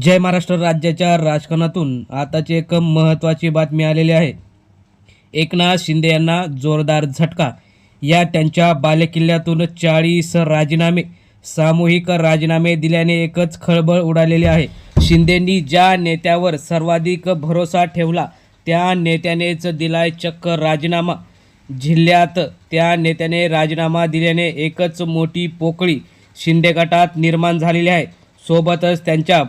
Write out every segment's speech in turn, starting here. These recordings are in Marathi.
जय महाराष्ट्र राज्याच्या राजकारणातून आताची एक महत्त्वाची बातमी आलेली आहे. एकनाथ शिंदे यांना जोरदार झटका. या त्यांच्या बालेकिल्ल्यातून चाळीस राजीनामे सामूहिक राजीनामे दिल्याने एकच खळबळ उडालेली आहे. शिंदेंनी ज्या नेत्यावर सर्वाधिक भरोसा ठेवला त्या नेत्यानेच दिलाय चक्क राजीनामा. जिल्ह्यात त्या नेत्याने राजीनामा दिल्याने एकच मोठी पोकळी शिंदे गटात निर्माण झालेली आहे. सोबतच त्यांच्या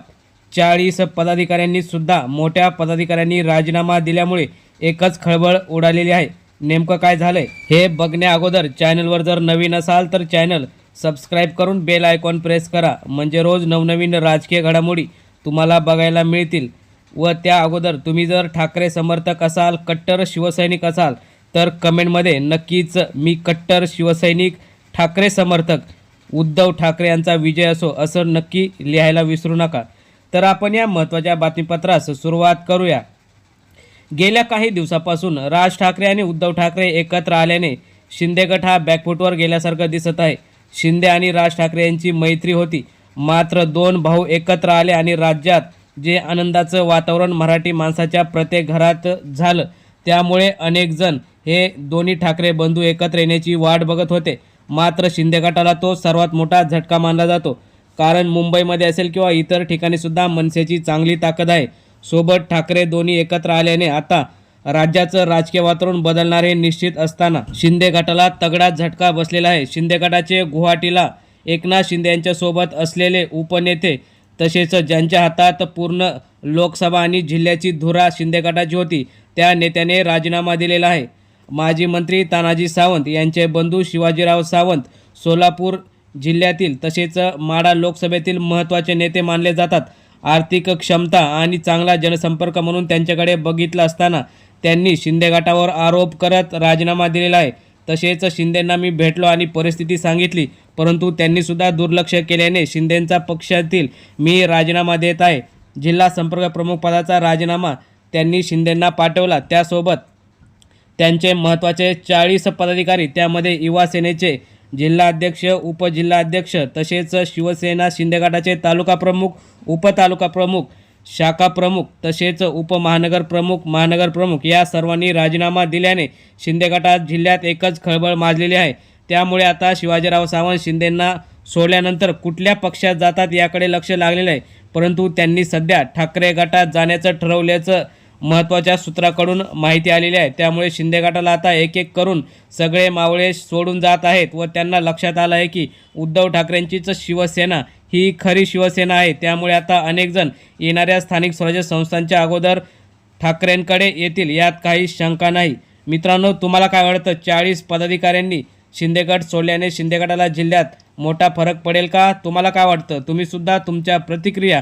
चाळीस पदाधिकाऱ्यांनी सुद्धा मोठ्या पदाधिकाऱ्यांनी राजीनामा दिल्यामुळे एकच खळबळ उडालेली आहे. नेमकं काय झालंय हे बघण्या अगोदर चॅनलवर जर नवीन असाल तर चॅनल सबस्क्राईब करून बेल आयकॉन प्रेस करा. म्हणजे रोज नवनवीन राजकीय घडामोडी तुम्हाला बघायला मिळतील. व त्या अगोदर तुम्ही जर ठाकरे समर्थक असाल कट्टर शिवसैनिक असाल तर कमेंटमध्ये नक्कीच मी कट्टर शिवसैनिक ठाकरे समर्थक उद्धव ठाकरे यांचा विजय असो असं नक्की लिहायला विसरू नका. तर आपण या महत्त्वाच्या बातमीपत्रास सुरुवात करूया. गेल्या काही दिवसापासून राज ठाकरे आणि उद्धव ठाकरे एकत्र आल्याने शिंदे गट हा बॅकफुटवर गेल्यासारखं दिसत आहे. शिंदे आणि राज ठाकरे यांची मैत्री होती. मात्र दोन भाऊ एकत्र आले आणि राज्यात जे आनंदाचं वातावरण मराठी माणसाच्या प्रत्येक घरात झालं त्यामुळे अनेकजण हे दोन्ही ठाकरे बंधू एकत्र येण्याची वाट बघत होते. मात्र शिंदे गटाला तो सर्वात मोठा झटका मानला जातो. कारण मुंबईमध्ये असेल किंवा इतर ठिकाणीसुद्धा मनसेची चांगली ताकद आहे. सोबत ठाकरे दोन्ही एकत्र आल्याने आता राज्याचं राजकीय वातावरण बदलणार हे निश्चित असताना शिंदे गटाला तगडा झटका बसलेला आहे. शिंदे गटाचे गुवाहाटीला एकनाथ शिंदे यांच्यासोबत असलेले उपनेते तसेच ज्यांच्या हातात पूर्ण लोकसभा आणि जिल्ह्याची धुरा शिंदे गटाची होती त्या नेत्याने राजीनामा दिलेला आहे. माजी मंत्री तानाजी सावंत यांचे बंधू शिवाजीराव सावंत सोलापूर जिल्ह्यातील तसेच माडा लोकसभेतील महत्त्वाचे नेते मानले जातात. आर्थिक क्षमता आणि चांगला जनसंपर्क म्हणून त्यांच्याकडे बघितलं असताना त्यांनी शिंदे गटावर आरोप करत राजीनामा दिलेला आहे. तसेच शिंदेंना मी भेटलो आणि परिस्थिती सांगितली परंतु त्यांनीसुद्धा दुर्लक्ष केल्याने शिंदेंचा पक्षातील मी राजीनामा देत आहे. जिल्हा संपर्क प्रमुख पदाचा राजीनामा त्यांनी शिंदेंना पाठवला. त्यासोबत त्यांचे महत्त्वाचे चाळीस पदाधिकारी त्यामध्ये युवा सेनेचे जिल्हाध्यक्ष उपजिल्हाध्यक्ष तसेच शिवसेना शिंदे गटाचे तालुका प्रमुख उपतालुका प्रमुख शाखा प्रमुख तसेच उपमहानगर प्रमुख महानगर प्रमुख या सर्वांनी राजीनामा दिल्याने शिंदे गटात जिल्ह्यात एकच खळबळ माजलेली आहे. त्यामुळे आता शिवाजीराव सावंत शिंदेंना सोडल्यानंतर कुठल्या पक्षात जातात याकडे लक्ष लागलेलं आहे. परंतु त्यांनी सध्या ठाकरे गटात जाण्याचं ठरवल्याचं महत्त्वाच्या सूत्राकडून माहिती आलेली आहे. त्यामुळे शिंदे गटाला आता एक एक करून सगळे मावळे सोडून जात आहेत व त्यांना लक्षात आलं आहे की उद्धव ठाकरेंचीच शिवसेना ही खरी शिवसेना आहे. त्यामुळे आता अनेकजण येणाऱ्या स्थानिक स्वराज्य संस्थांच्या अगोदर ठाकरेंकडे येतील यात काही शंका नाही. मित्रांनो तुम्हाला काय वाटतं? चाळीस पदाधिकाऱ्यांनी शिंदेगड सोडल्याने शिंदेगडाला जिल्ह्यात मोठा फरक पडेल का? तुम्हाला काय वाटतं? तुम्हीसुद्धा तुमच्या प्रतिक्रिया